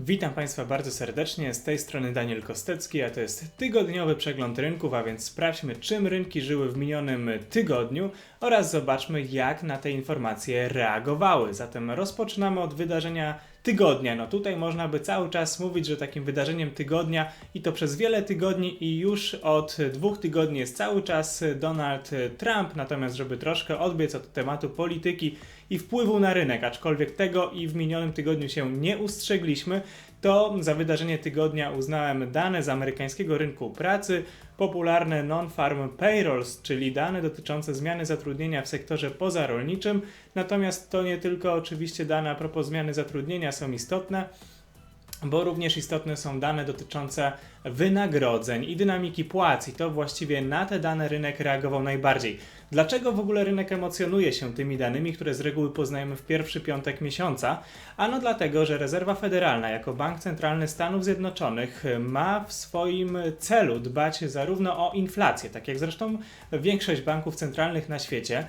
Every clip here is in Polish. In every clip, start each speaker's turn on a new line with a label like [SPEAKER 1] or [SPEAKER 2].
[SPEAKER 1] Witam Państwa bardzo serdecznie, z tej strony Daniel Kostecki, a to jest tygodniowy przegląd rynków, a więc sprawdźmy czym rynki żyły w minionym tygodniu oraz zobaczmy jak na te informacje reagowały. Zatem rozpoczynamy od wydarzenia tygodnia. No tutaj można by cały czas mówić, że takim wydarzeniem tygodnia i to przez wiele tygodni i już od dwóch tygodni jest cały czas Donald Trump, natomiast żeby troszkę odbiec od tematu polityki i wpływu na rynek, aczkolwiek tego i w minionym tygodniu się nie ustrzegliśmy, to za wydarzenie tygodnia uznałem dane z amerykańskiego rynku pracy, popularne non-farm payrolls, czyli dane dotyczące zmiany zatrudnienia w sektorze pozarolniczym. Natomiast to nie tylko oczywiście dane a propos zmiany zatrudnienia są istotne, bo również istotne są dane dotyczące wynagrodzeń i dynamiki płac, i to właściwie na te dane rynek reagował najbardziej. Dlaczego w ogóle rynek emocjonuje się tymi danymi, które z reguły poznajemy w pierwszy piątek miesiąca? Ano dlatego, że Rezerwa Federalna jako Bank Centralny Stanów Zjednoczonych ma w swoim celu dbać zarówno o inflację, tak jak zresztą większość banków centralnych na świecie,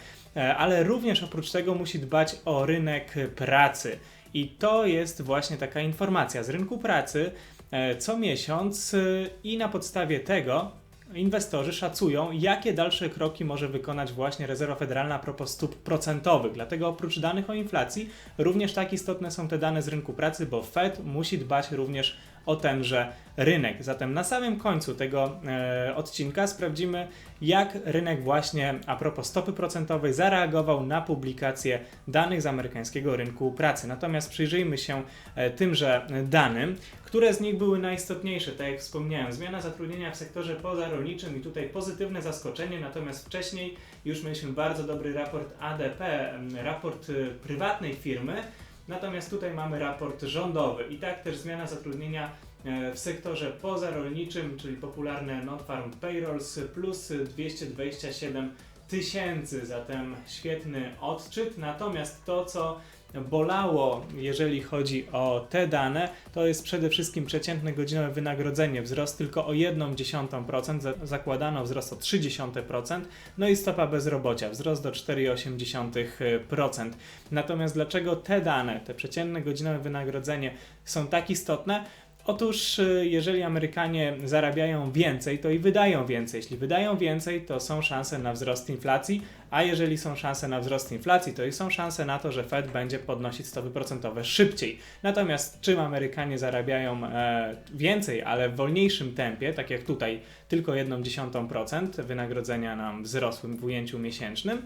[SPEAKER 1] ale również oprócz tego musi dbać o rynek pracy. I to jest właśnie taka informacja z rynku pracy e, co miesiąc i na podstawie tego inwestorzy szacują, jakie dalsze kroki może wykonać właśnie Rezerwa Federalna a propos stóp procentowych. Dlatego oprócz danych o inflacji, również tak istotne są te dane z rynku pracy, bo Fed musi dbać również o tenże rynek. Zatem na samym końcu tego e, odcinka sprawdzimy, jak rynek właśnie a propos stopy procentowej zareagował na publikację danych z amerykańskiego rynku pracy. Natomiast przyjrzyjmy się e, tymże danym, które z nich były najistotniejsze. Tak jak wspomniałem, zmiana zatrudnienia w sektorze pozarolniczym i tutaj pozytywne zaskoczenie, natomiast wcześniej już mieliśmy bardzo dobry raport ADP, raport y, prywatnej firmy, Natomiast tutaj mamy raport rządowy i tak też zmiana zatrudnienia e, w sektorze pozarolniczym, czyli popularne non-farm payrolls plus 227 tysięcy, zatem świetny odczyt. Natomiast to, co bolało, jeżeli chodzi o te dane, to jest przede wszystkim przeciętne godzinowe wynagrodzenie, wzrost tylko o 1,1%, zakładano wzrost o 0,3%, no i stopa bezrobocia, wzrost do 4,8%. Natomiast dlaczego te dane, te przeciętne godzinowe wynagrodzenie są tak istotne? Otóż, y, jeżeli Amerykanie zarabiają więcej, to i wydają więcej. Jeśli wydają więcej, to są szanse na wzrost inflacji, a jeżeli są szanse na wzrost inflacji, to i są szanse na to, że Fed będzie podnosić stopy procentowe szybciej. Natomiast czym Amerykanie zarabiają e, więcej, ale w wolniejszym tempie, tak jak tutaj tylko 1,1% wynagrodzenia nam wzrosły w ujęciu miesięcznym,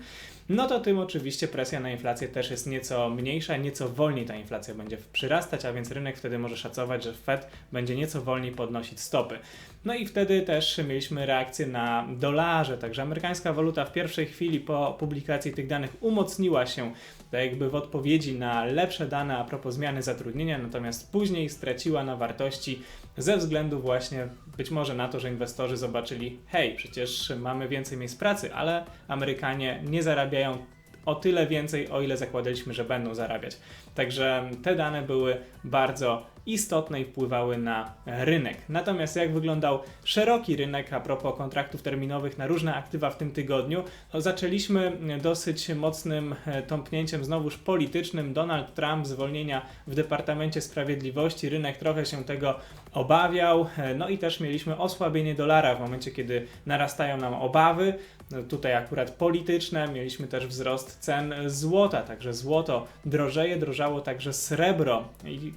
[SPEAKER 1] no to tym oczywiście presja na inflację też jest nieco mniejsza, nieco wolniej ta inflacja będzie przyrastać, a więc rynek wtedy może szacować, że Fed będzie nieco wolniej podnosić stopy. No i wtedy też mieliśmy reakcję na dolarze, także amerykańska waluta w pierwszej chwili po publikacji tych danych umocniła się tak jakby w odpowiedzi na lepsze dane a propos zmiany zatrudnienia, natomiast później straciła na wartości ze względu właśnie być może na to, że inwestorzy zobaczyli, hej, przecież mamy więcej miejsc pracy, ale Amerykanie nie zarabiają o tyle więcej, o ile zakładaliśmy, że będą zarabiać. Także te dane były bardzo istotne i wpływały na rynek. Natomiast jak wyglądał szeroki rynek a propos kontraktów terminowych na różne aktywa w tym tygodniu, to zaczęliśmy dosyć mocnym e, tąpnięciem znowuż politycznym. Donald Trump zwolnienia w Departamencie Sprawiedliwości, rynek trochę się tego obawiał, e, no i też mieliśmy osłabienie dolara w momencie, kiedy narastają nam obawy, no tutaj akurat polityczne, mieliśmy też wzrost cen złota, także złoto drożeje, drożało także srebro,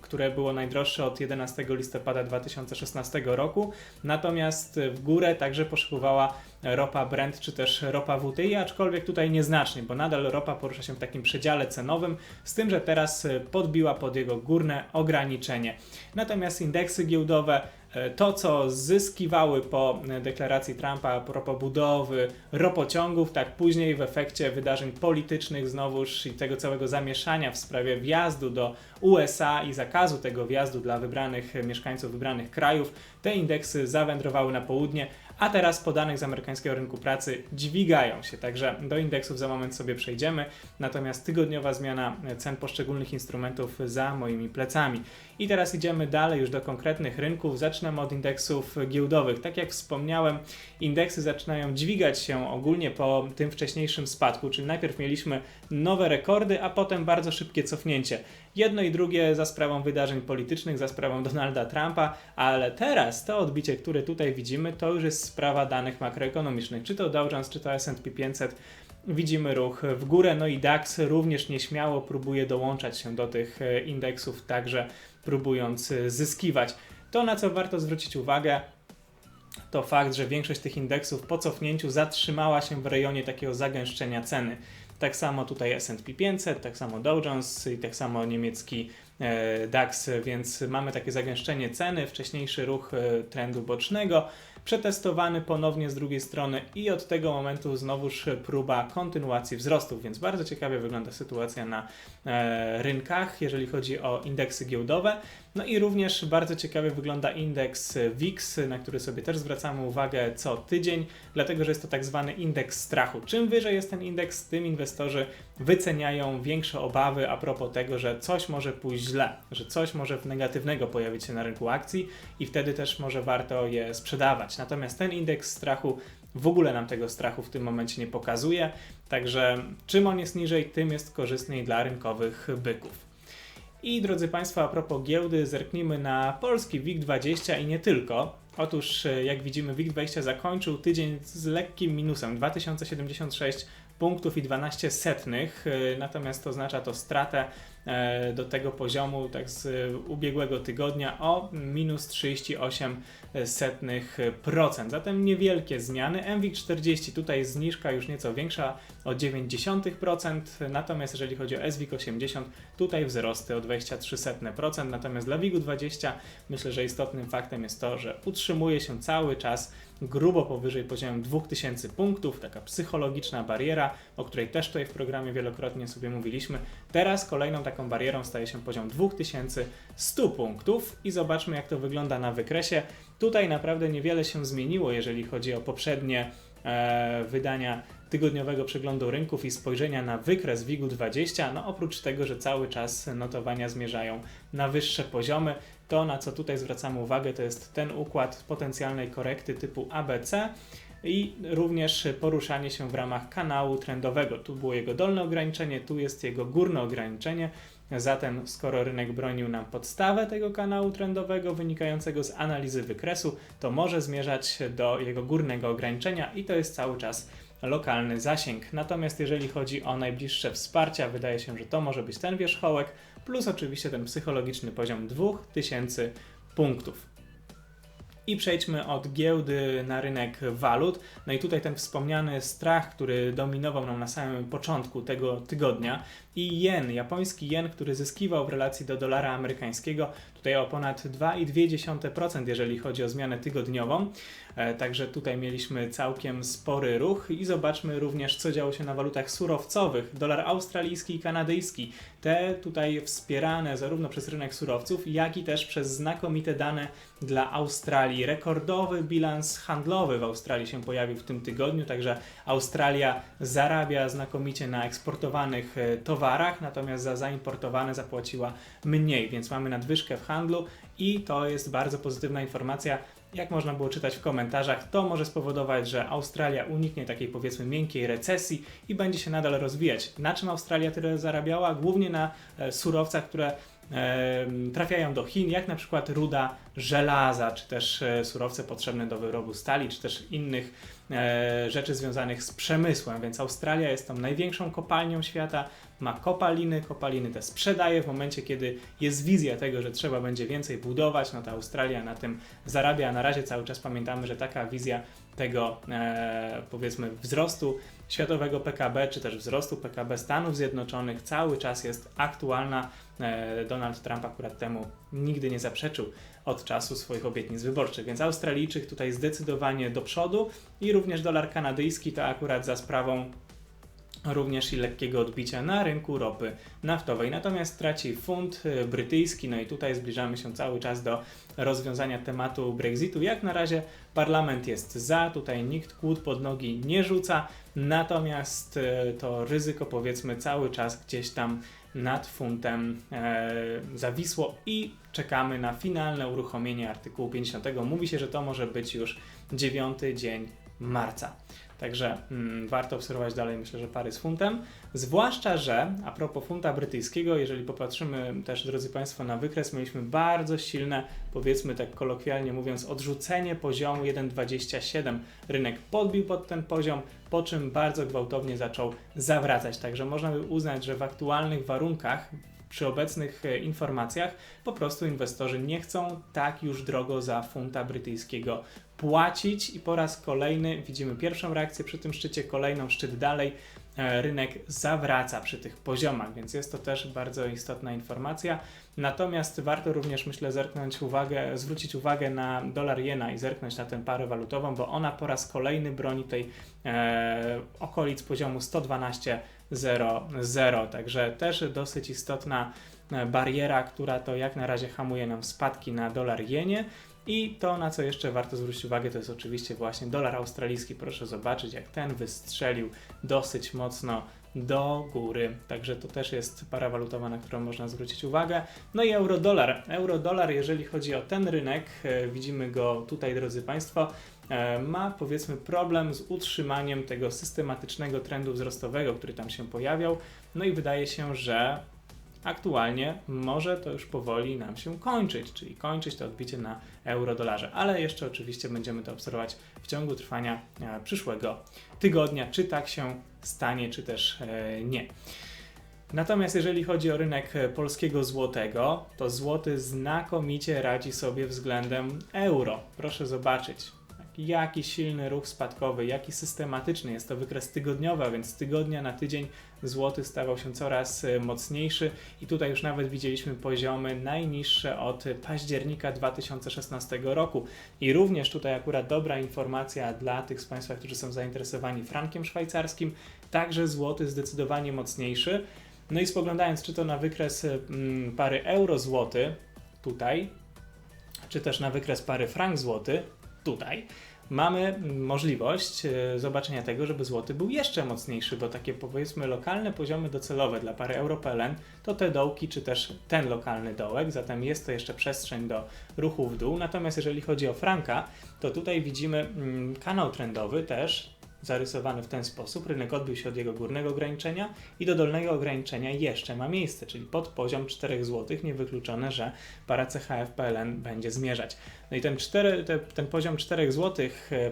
[SPEAKER 1] które było najdroższe od 11 listopada 2016 roku, natomiast w górę także poszybowała ropa Brent czy też ropa WTI, aczkolwiek tutaj nieznacznie, bo nadal ropa porusza się w takim przedziale cenowym, z tym, że teraz podbiła pod jego górne ograniczenie. Natomiast indeksy giełdowe to, co zyskiwały po deklaracji Trumpa a propos budowy ropociągów, tak później w efekcie wydarzeń politycznych znowuż i tego całego zamieszania w sprawie wjazdu do USA i zakazu tego wjazdu dla wybranych mieszkańców wybranych krajów, te indeksy zawędrowały na południe, a teraz po danych z amerykańskiego rynku pracy dźwigają się, także do indeksów za moment sobie przejdziemy, natomiast tygodniowa zmiana cen poszczególnych instrumentów za moimi plecami. I teraz idziemy dalej już do konkretnych rynków. Zaczynamy od indeksów giełdowych. Tak jak wspomniałem, indeksy zaczynają dźwigać się ogólnie po tym wcześniejszym spadku, czyli najpierw mieliśmy nowe rekordy, a potem bardzo szybkie cofnięcie. Jedno i drugie za sprawą wydarzeń politycznych, za sprawą Donalda Trumpa, ale teraz to odbicie, które tutaj widzimy, to już jest sprawa danych makroekonomicznych. Czy to Dow Jones, czy to S&P 500 widzimy ruch w górę, no i DAX również nieśmiało próbuje dołączać się do tych e, indeksów, także próbując e, zyskiwać. To, na co warto zwrócić uwagę, to fakt, że większość tych indeksów po cofnięciu zatrzymała się w rejonie takiego zagęszczenia ceny. Tak samo tutaj S&P 500, tak samo Dow Jones i tak samo niemiecki e, DAX, więc mamy takie zagęszczenie ceny, wcześniejszy ruch trendu bocznego przetestowany ponownie z drugiej strony i od tego momentu znowuż próba kontynuacji wzrostów, więc bardzo ciekawie wygląda sytuacja na e, rynkach, jeżeli chodzi o indeksy giełdowe. No i również bardzo ciekawie wygląda indeks WIX, na który sobie też zwracamy uwagę co tydzień, dlatego że jest to tak zwany indeks strachu. Czym wyżej jest ten indeks, tym inwestorzy wyceniają większe obawy a propos tego, że coś może pójść źle, że coś może negatywnego pojawić się na rynku akcji i wtedy też może warto je sprzedawać. Natomiast ten indeks strachu w ogóle nam tego strachu w tym momencie nie pokazuje, także czym on jest niżej, tym jest korzystniej dla rynkowych byków. I drodzy Państwo, a propos giełdy, zerknijmy na polski WIG20 i nie tylko. Otóż, e, jak widzimy, WIG20 zakończył tydzień z lekkim minusem 2076 punktów i 12 setnych, e, natomiast to oznacza to stratę do tego poziomu tak z ubiegłego tygodnia o minus 38 setnych procent. Zatem niewielkie zmiany. MWIG 40 tutaj zniżka już nieco większa o 0,9%, natomiast jeżeli chodzi o SWIG 80 tutaj wzrosty o 23%, natomiast dla WIG 20 myślę, że istotnym faktem jest to, że utrzymuje się cały czas grubo powyżej poziomu 2000 punktów, taka psychologiczna bariera, o której też tutaj w programie wielokrotnie sobie mówiliśmy. Teraz kolejną taką barierą staje się poziom 2100 punktów i zobaczmy jak to wygląda na wykresie. Tutaj naprawdę niewiele się zmieniło, jeżeli chodzi o poprzednie e, wydania tygodniowego przeglądu rynków i spojrzenia na wykres WIG-20, no oprócz tego, że cały czas notowania zmierzają na wyższe poziomy, to na co tutaj zwracamy uwagę to jest ten układ potencjalnej korekty typu ABC i również poruszanie się w ramach kanału trendowego. Tu było jego dolne ograniczenie, tu jest jego górne ograniczenie. Zatem, skoro rynek bronił nam podstawę tego kanału trendowego wynikającego z analizy wykresu, to może zmierzać do jego górnego ograniczenia i to jest cały czas lokalny zasięg. Natomiast jeżeli chodzi o najbliższe wsparcia, wydaje się, że to może być ten wierzchołek, plus oczywiście ten psychologiczny poziom 2000 punktów. I przejdźmy od giełdy na rynek walut. No i tutaj ten wspomniany strach, który dominował nam na samym początku tego tygodnia i jen, japoński jen, który zyskiwał w relacji do dolara amerykańskiego, tutaj o ponad 2,2%, jeżeli chodzi o zmianę tygodniową. E, także tutaj mieliśmy całkiem spory ruch i zobaczmy również, co działo się na walutach surowcowych. Dolar australijski i kanadyjski. Te tutaj wspierane zarówno przez rynek surowców, jak i też przez znakomite dane dla Australii. Rekordowy bilans handlowy w Australii się pojawił w tym tygodniu, także Australia zarabia znakomicie na eksportowanych e, towarach, natomiast za zaimportowane zapłaciła mniej, więc mamy nadwyżkę w handlu i to jest bardzo pozytywna informacja jak można było czytać w komentarzach, to może spowodować, że Australia uniknie takiej powiedzmy miękkiej recesji i będzie się nadal rozwijać. Na czym Australia tyle zarabiała? Głównie na e, surowcach, które e, trafiają do Chin, jak na przykład ruda żelaza, czy też e, surowce potrzebne do wyrobu stali, czy też innych rzeczy związanych z przemysłem. Więc Australia jest tą największą kopalnią świata, ma kopaliny, kopaliny te sprzedaje w momencie, kiedy jest wizja tego, że trzeba będzie więcej budować, no to Australia na tym zarabia, a na razie cały czas pamiętamy, że taka wizja tego e, powiedzmy wzrostu światowego PKB, czy też wzrostu PKB Stanów Zjednoczonych cały czas jest aktualna. E, Donald Trump akurat temu nigdy nie zaprzeczył od czasu swoich obietnic wyborczych, więc Australijczyk tutaj zdecydowanie do przodu i również dolar kanadyjski to akurat za sprawą również i lekkiego odbicia na rynku ropy naftowej. Natomiast traci funt y, brytyjski, no i tutaj zbliżamy się cały czas do rozwiązania tematu Brexitu. Jak na razie parlament jest za, tutaj nikt kłód pod nogi nie rzuca, natomiast y, to ryzyko powiedzmy cały czas gdzieś tam nad funtem e, zawisło i czekamy na finalne uruchomienie artykułu 50. Mówi się, że to może być już dziewiąty dzień marca. Także mm, warto obserwować dalej, myślę, że pary z funtem. Zwłaszcza, że a propos funta brytyjskiego, jeżeli popatrzymy też, drodzy Państwo, na wykres, mieliśmy bardzo silne, powiedzmy tak kolokwialnie mówiąc, odrzucenie poziomu 1,27. Rynek podbił pod ten poziom, po czym bardzo gwałtownie zaczął zawracać. Także można by uznać, że w aktualnych warunkach, przy obecnych e, informacjach, po prostu inwestorzy nie chcą tak już drogo za funta brytyjskiego płacić i po raz kolejny widzimy pierwszą reakcję przy tym szczycie, kolejną szczyt dalej. e, Rynek zawraca przy tych poziomach, więc jest to też bardzo istotna informacja. Natomiast warto również, myślę, zerknąć uwagę, zwrócić uwagę na dolar jena i zerknąć na tę parę walutową, bo ona po raz kolejny broni tej e, okolic poziomu 112,00. Także też dosyć istotna e, bariera, która to jak na razie hamuje nam spadki na dolar jenie. I to, na co jeszcze warto zwrócić uwagę, to jest oczywiście właśnie dolar australijski. Proszę zobaczyć, jak ten wystrzelił dosyć mocno do góry. Także to też jest para walutowa, na którą można zwrócić uwagę. No i euro-dolar. Euro-dolar, jeżeli chodzi o ten rynek, e, widzimy go tutaj, drodzy Państwo, ma powiedzmy problem z utrzymaniem tego systematycznego trendu wzrostowego, który tam się pojawiał. No i wydaje się, że aktualnie może to już powoli nam się kończyć, czyli kończyć to odbicie na euro-dolarze, ale jeszcze oczywiście będziemy to obserwować w ciągu trwania e, przyszłego tygodnia, czy tak się stanie, czy też e, nie. Natomiast jeżeli chodzi o rynek e, polskiego złotego, to złoty znakomicie radzi sobie względem euro. Proszę zobaczyć, jaki silny ruch spadkowy, jaki systematyczny. Jest to wykres tygodniowy, a więc z tygodnia na tydzień złoty stawał się coraz e, mocniejszy i tutaj już nawet widzieliśmy poziomy najniższe od października 2016 roku. I również tutaj akurat dobra informacja dla tych z Państwa, którzy są zainteresowani frankiem szwajcarskim, także złoty zdecydowanie mocniejszy. No i spoglądając czy to na wykres mm, pary euro-złoty, tutaj, czy też na wykres pary frank-złoty, tutaj, mamy możliwość e, zobaczenia tego, żeby złoty był jeszcze mocniejszy, bo takie powiedzmy lokalne poziomy docelowe dla pary euro-PLN to te dołki, czy też ten lokalny dołek, zatem jest to jeszcze przestrzeń do ruchu w dół. Natomiast jeżeli chodzi o franka, to tutaj widzimy mm, kanał trendowy też zarysowany w ten sposób. Rynek odbił się od jego górnego ograniczenia i do dolnego ograniczenia jeszcze ma miejsce, czyli pod poziom 4 zł. Niewykluczone, że para CHF PLN będzie zmierzać. No i ten, 4, te, ten poziom 4 zł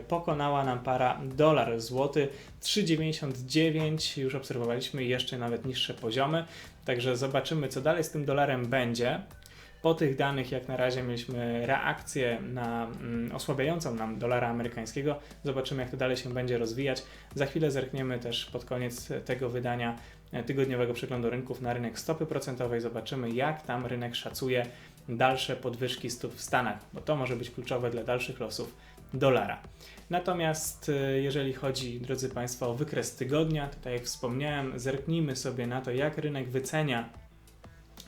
[SPEAKER 1] pokonała nam para dolar złoty 3,99. Już obserwowaliśmy jeszcze nawet niższe poziomy. Także zobaczymy, co dalej z tym dolarem będzie. Po tych danych, jak na razie, mieliśmy reakcję na mm, osłabiającą nam dolara amerykańskiego. Zobaczymy, jak to dalej się będzie rozwijać. Za chwilę zerkniemy też pod koniec tego wydania e, tygodniowego przeglądu rynków na rynek stopy procentowej. Zobaczymy, jak tam rynek szacuje dalsze podwyżki stóp w Stanach, bo to może być kluczowe dla dalszych losów dolara. Natomiast e, jeżeli chodzi, drodzy Państwo, o wykres tygodnia, to tak jak wspomniałem, zerknijmy sobie na to, jak rynek wycenia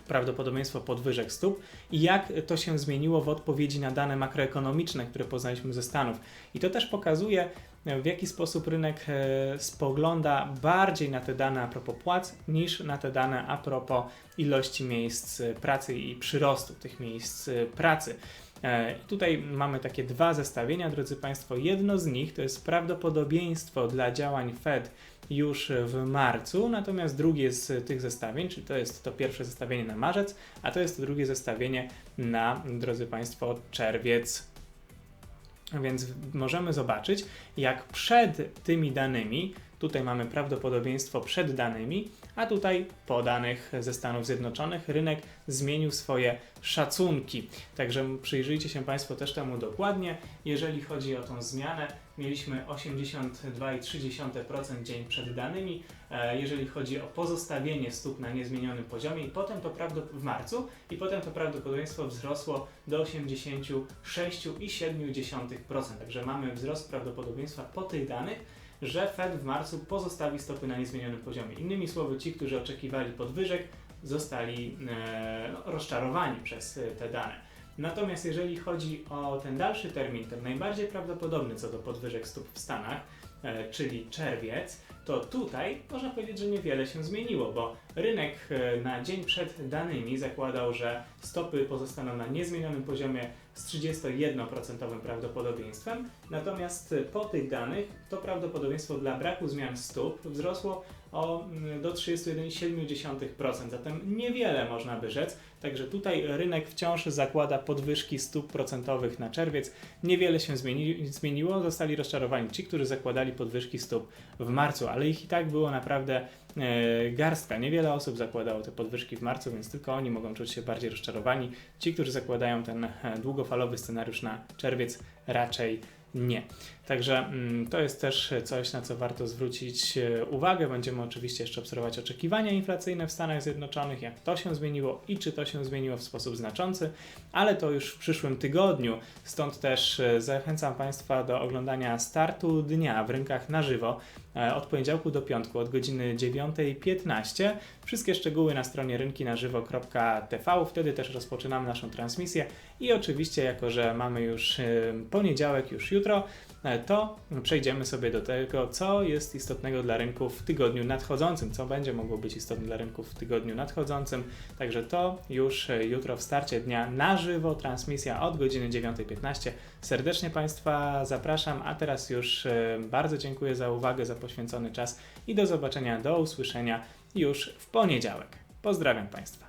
[SPEAKER 1] prawdopodobieństwo podwyżek stóp i jak to się zmieniło w odpowiedzi na dane makroekonomiczne, które poznaliśmy ze Stanów. I to też pokazuje, w jaki sposób rynek e, spogląda bardziej na te dane a propos płac, niż na te dane a propos ilości miejsc pracy i przyrostu tych miejsc pracy. E, I tutaj mamy takie dwa zestawienia, drodzy Państwo. Jedno z nich to jest prawdopodobieństwo dla działań Fed już w marcu, natomiast drugie z tych zestawień, czyli to jest to pierwsze zestawienie na marzec, a to jest to drugie zestawienie na, drodzy Państwo, czerwiec. Więc możemy zobaczyć, jak przed tymi danymi, tutaj mamy prawdopodobieństwo przed danymi, a tutaj po danych ze Stanów Zjednoczonych rynek zmienił swoje szacunki. Także przyjrzyjcie się Państwo też temu dokładnie. Jeżeli chodzi o tą zmianę, mieliśmy 82,3% dzień przed danymi, e, jeżeli chodzi o pozostawienie stóp na niezmienionym poziomie i potem to w marcu i potem to prawdopodobieństwo wzrosło do 86,7%. Także mamy wzrost prawdopodobieństwa po tych danych że Fed w marcu pozostawi stopy na niezmienionym poziomie. Innymi słowy, ci, którzy oczekiwali podwyżek, zostali e, rozczarowani przez e, te dane. Natomiast jeżeli chodzi o ten dalszy termin, ten najbardziej prawdopodobny co do podwyżek stóp w Stanach, e, czyli czerwiec, to tutaj można powiedzieć, że niewiele się zmieniło, bo rynek e, na dzień przed danymi zakładał, że stopy pozostaną na niezmienionym poziomie z 31% prawdopodobieństwem, natomiast e, po tych danych to prawdopodobieństwo dla braku zmian stóp wzrosło o mm, do 31,7%, zatem niewiele można by rzec, także tutaj rynek wciąż zakłada podwyżki stóp procentowych na czerwiec, niewiele się zmieni, zmieniło, zostali rozczarowani ci, którzy zakładali podwyżki stóp w marcu, ale ich i tak było naprawdę e, garstka. Niewiele osób zakładało te podwyżki w marcu, więc tylko oni mogą czuć się bardziej rozczarowani. Ci, którzy zakładają ten e, długofalowy scenariusz na czerwiec, raczej nie. Także mm, to jest też coś, na co warto zwrócić e, uwagę. Będziemy oczywiście jeszcze obserwować oczekiwania inflacyjne w Stanach Zjednoczonych, jak to się zmieniło i czy to się zmieniło w sposób znaczący, ale to już w przyszłym tygodniu. Stąd też e, zachęcam Państwa do oglądania startu dnia w rynkach na żywo e, od poniedziałku do piątku od godziny 9.15. Wszystkie szczegóły na stronie rynkinażywo.tv. Wtedy też rozpoczynamy naszą transmisję i oczywiście, jako że mamy już poniedziałek, już jutro, to przejdziemy sobie do tego, co jest istotnego dla rynków w tygodniu nadchodzącym, co będzie mogło być istotne dla rynków w tygodniu nadchodzącym. Także to już e, jutro w starcie dnia na żywo, transmisja od godziny 9.15. Serdecznie Państwa zapraszam, a teraz już e, bardzo dziękuję za uwagę, za poświęcony czas i do zobaczenia, do usłyszenia już w poniedziałek. Pozdrawiam Państwa.